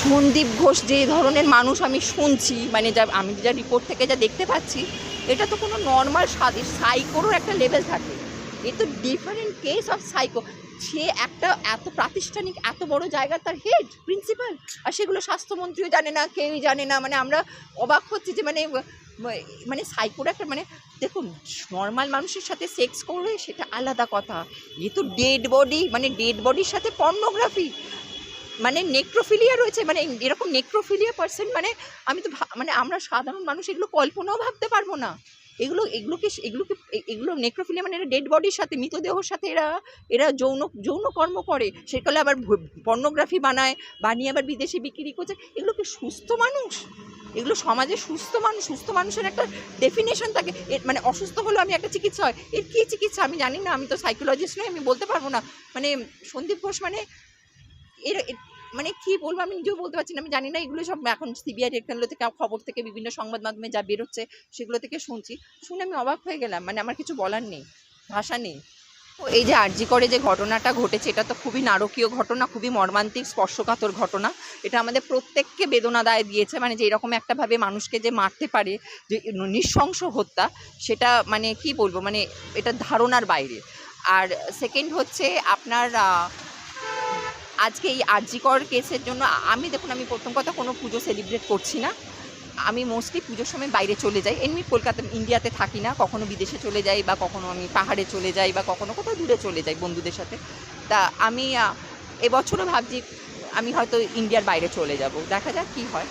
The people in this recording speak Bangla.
সন্দীপ ঘোষ যে ধরনের মানুষ আমি শুনছি মানে যা, আমি যা রিপোর্ট থেকে যা দেখতে পাচ্ছি, এটা তো কোনো নর্মাল সাইকোরও একটা লেভেল থাকে। এ তো ডিফারেন্ট কেস অফ সাইকো সে একটা এত প্রাতিষ্ঠানিক, এত বড় জায়গা তার হেড প্রিন্সিপাল আর সেগুলো স্বাস্থ্যমন্ত্রীও জানে না, কেউই জানে না। মানে আমরা অবাক হচ্ছি যে মানে মানে সাইকোর একটা মানে দেখুন নর্মাল মানুষের সাথে সেক্স করলে সেটা আলাদা কথা। এ তো ডেড বডি মানে ডেড বডির সাথে পর্নোগ্রাফি মানে নেক্রোফিলিয়া রয়েছে মানে এরকম নেক্রোফিলিয়া পার্সেন্ট মানে আমি তো মানে আমরা সাধারণ মানুষ, এগুলো কল্পনাও ভাবতে পারব না। এগুলো এগুলোকে এগুলোকে এগুলো নেক্রোফিলিয়া মানে এরা ডেড বডির সাথে মৃতদেহর সাথে এরা এরা যৌন যৌন কর্ম করে। সেকালে আবার পর্নোগ্রাফি বানায়, বানিয়ে আবার বিদেশে বিক্রি করছে। এগুলো কি সুস্থ মানুষ? এগুলো সমাজে সুস্থ মানুষ, সুস্থ মানুষের একটা ডেফিনেশন থাকে। মানে অসুস্থ হলেও আমি একটা চিকিৎসা হয়। এর কী চিকিৎসা? আমি জানি না, আমি তো সাইকোলজিস্ট নই, আমি বলতে পারব না। মানে সন্দীপ ঘোষ মানে এর মানে কি বলব আমি নিজেও বলতে পারছি না, আমি জানি না এগুলো সব এখন সিবিআই রেখানগুলো থেকে খবর থেকে বিভিন্ন সংবাদ মাধ্যমে যা বেরোচ্ছে সেগুলো থেকে শুনছি। শুনে আমি অবাক হয়ে গেলাম মানে আমার কিছু বলার নেই, ভাষা নেই। তো এই যে আরজি করে যে ঘটনাটা ঘটেছে, এটা তো খুবই নারকীয় ঘটনা, খুবই মর্মান্তিক, স্পর্শকাতর ঘটনা। এটা আমাদের প্রত্যেককে বেদনাদায় দিয়েছে মানে যে এরকম একটাভাবে মানুষকে যে মারতে পারে, যে নৃশংস হত্যা, সেটা মানে কি বলব মানে এটা ধারণার বাইরে। আর সেকেন্ড হচ্ছে আপনার আজকে এই আরজিকর কেসের জন্য আমি, দেখুন, আমি প্রথম কথা কোনো পুজো সেলিব্রেট করছি না। আমি মোস্টলি পুজোর সময় বাইরে চলে যাই। এমনি কলকাতা, ইন্ডিয়াতে থাকি না, কখনো বিদেশে চলে যাই বা কখনো আমি পাহাড়ে চলে যাই বা কখনো কোথাও দূরে চলে যাই বন্ধুদের সাথে। তা আমি এবছরও ভাবছি আমি হয়তো ইন্ডিয়ার বাইরে চলে যাব। দেখা যাক কী হয়।